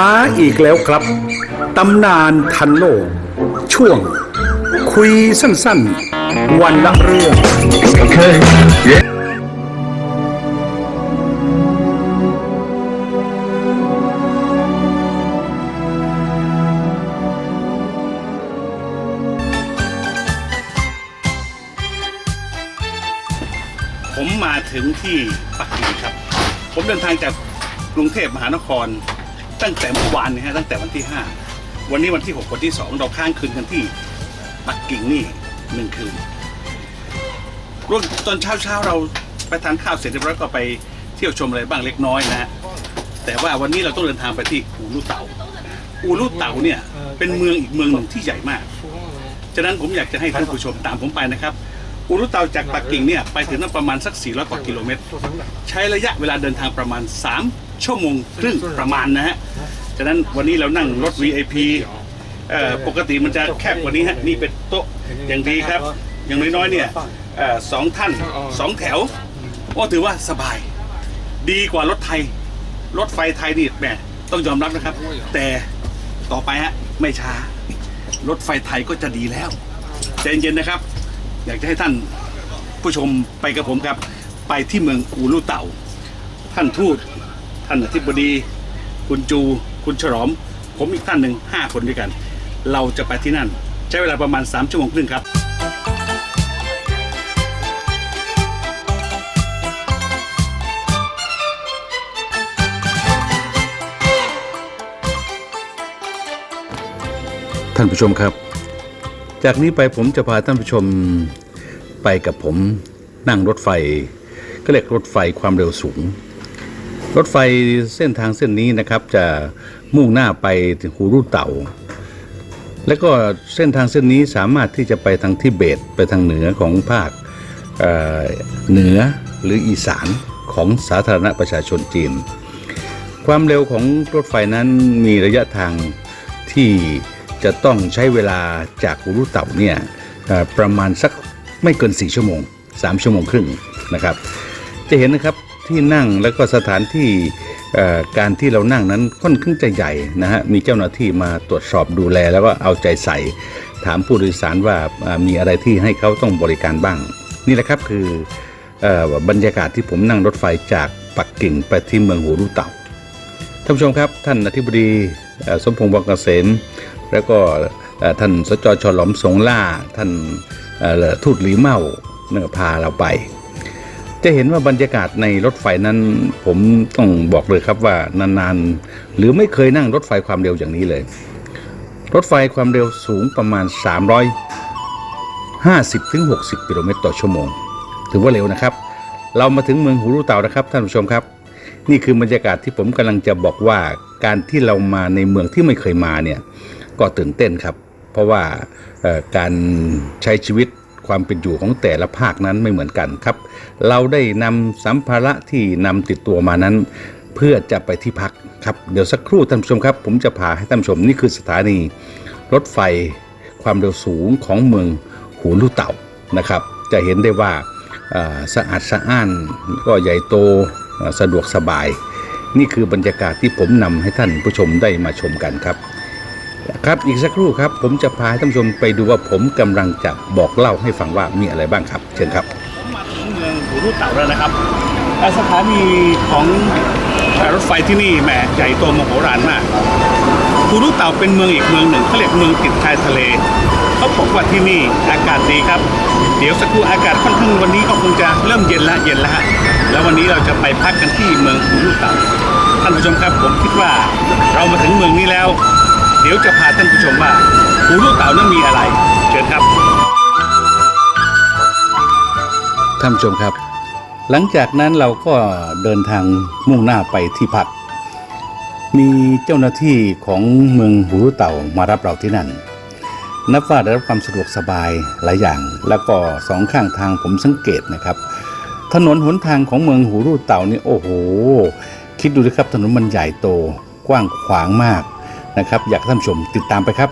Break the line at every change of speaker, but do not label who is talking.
มาอีกแล้วครับ ตำนานทันโลก ช่วง คุยสั้นๆ วันละเรื่อง
Okay. Yeah.
ผมมาถึงที่ปักกิ่งครับ ผมเดินทางจากกรุงเทพมหานคร ตั้งแต่เมื่อวานนะฮะตั้งแต่วันที่ 5 วันนี้วันที่ 6 วันที่ 2 เราค้างคืนกันที่ปักกิ่งนี่หนึ่งคืนรวมตอนเช้าเช้าเราไปทานข้าวเสร็จเรียบร้อยก็ไปเที่ยวชมอะไรบ้างเล็กน้อยนะฮะแต่ว่าวันนี้เราต้องเดินทางไปที่อูลุเตาอูลุเตาเนี่ยเป็นเมืองอีกเมืองหนึ่งที่ใหญ่มากฉะนั้นผมอยากจะให้ท่านผู้ชมตามผมไปนะครับอูรุเตาจากปักกิ่งเนี่ยไปถึงนั่นประมาณสัก 400 กว่ากิโลเมตร ใช้ระยะเวลาเดินทางประมาณ 3 ชั่วโมงครึ่งประมาณนะฮะ ฉะนั้นวันนี้เรานั่งรถ VIP เอ่อปกติมันจะแคบกว่านี้ฮะ นี่เป็นโต๊ะอย่างดีครับ อย่างน้อยๆเนี่ยเอ่อสองท่านสองแถวก็ถือว่าสบาย ดีกว่ารถไทย รถไฟไทยนี่แหมต้องยอมรับนะครับ แต่ต่อไปฮะไม่ช้า รถไฟไทยก็จะดีแล้วใจเย็นๆนะครับ อยากจะให้ท่านผู้ชมไปกับผมครับ ไปที่เมืองอูลุเต่า ท่านทูต ท่านอธิบดี คุณจู คุณฉลอม ผมอีกท่านหนึ่งห้าคนด้วยกัน เราจะไปที่นั่น ใช้เวลาประมาณ 3 ชั่วโมงครึ่งครับท่านผู้ชมครับ จากนี้ไปผมจะพาท่านผู้ชมไปกับผมนั่งรถไฟ ก็เรียกรถไฟความเร็วสูง รถไฟเส้นทางเส้นนี้นะครับจะมุ่งหน้าไปถึงฮูรุเต่า และก็เส้นทางเส้นนี้สามารถที่จะไปทางทิเบตไปทางเหนือของภาคเเหนือหรืออีสานของสาธารณประชาชนจีน ความเร็วของรถไฟนั้นมีระยะทางที่จะต้องใช้เวลาจากอูรุเต่าเนี่ยประมาณสักไม่เกิน 4 ชั่วโมง 3 ชั่วโมงครึ่งนะครับ จะเห็นนะครับ ที่นั่งแล้วก็สถานที่การที่เรานั่งนั้นค่อนข้างจะใหญ่นะฮะมีเจ้าหน้าที่มาตรวจสอบดูแลแล้วก็เอาใจใส่ ถามผู้โดยสารว่ามีอะไรที่ให้เขาต้องบริการบ้าง นี่แหละครับคืออบรรยากาศที่ผมนั่งรถไฟจากปักกิ่งไปที่เมืองหูรุเต่าท่านผู้ชมครับ ท่านอธิบดีสมพงษ์วังเกษม แล้วก็ท่านสจฉลอมสงล่าท่านทูตหลีเมาเนี่ยพาเราไป จะเห็นว่าบรรยากาศในรถไฟนั้น ผมต้องบอกเลยครับว่านานๆ หรือไม่เคยนั่งรถไฟความเร็วอย่างนี้เลย รถไฟความเร็วสูงประมาณ 350-60 กิโลเมตรต่อชั่วโมง ถือว่าเร็วนะครับ เรามาถึงเมืองหูรูเต่านะครับท่านผู้ชมครับ นี่คือบรรยากาศที่ผมกำลังจะบอกว่าการที่เรามาในเมืองที่ไม่เคยมาเนี่ยก็ตื่นเต้นครับ เพราะว่าการใช้ชีวิต ความเป็นอยู่ของแต่ละภาคนั้นไม่เหมือนกันครับ เราได้นำสัมภาระที่นำติดตัวมานั้น เพื่อจะไปที่พักครับเดี๋ยวสักครู่ท่านผู้ชมครับ ผมจะพาให้ท่านผู้ชมนี่คือสถานี รถไฟความเร็วสูงของเมืองหูลู่เต่านะครับ จะเห็นได้ว่าสะอาดสะอ้านก็ใหญ่โตสะดวกสบาย นี่คือบรรยากาศที่ผมนำให้ท่านผู้ชมได้มาชมกันครับ ครับอีกสักครู่ครับ ผมจะพาให้ท่านผู้ชมไปดูว่าผมกำลังจะบอกเล่าให้ฟังว่ามีอะไรบ้างครับ เชิญครับผมมาถึงเมืองหูรูเต่าแล้วนะครับสถานีของรถไฟที่นี่แหมใหญ่โตมโหฬารมากหูรูเต่าเป็นเมืองอีกเมืองหนึ่งเขาเรียกเมืองติดชายทะเลเขาบอกว่าที่นี่อากาศดีครับ เดี๋ยวสักครู่อากาศค่อนข้างวันนี้ก็คงจะเริ่มเย็นละเย็นละฮะแล้ววันนี้เราจะไปพักกันที่เมืองหูรูเต่าท่านผู้ชมครับผมคิดว่าเรามาถึงเมืองนี้แล้ว เดี๋ยวจะพาท่านผู้ชมว่าหูรูเต่านั้นมีอะไร เชิญครับท่านผู้ชมครับ หลังจากนั้นเราก็เดินทางมุ่งหน้าไปที่พัก มีเจ้าหน้าที่ของเมืองหูรูเต่ามารับเราที่นั่น นับว่าได้รับความสะดวกสบายหลายอย่าง แล้วก็สองข้างทางผมสังเกตนะครับ ถนนหนทางของเมืองหูรูเต่านี่โอ้โห คิดดูนะครับถนนมันใหญ่โตกว้างขวางมาก นะครับ อยากท่านชมติดตามไปครับ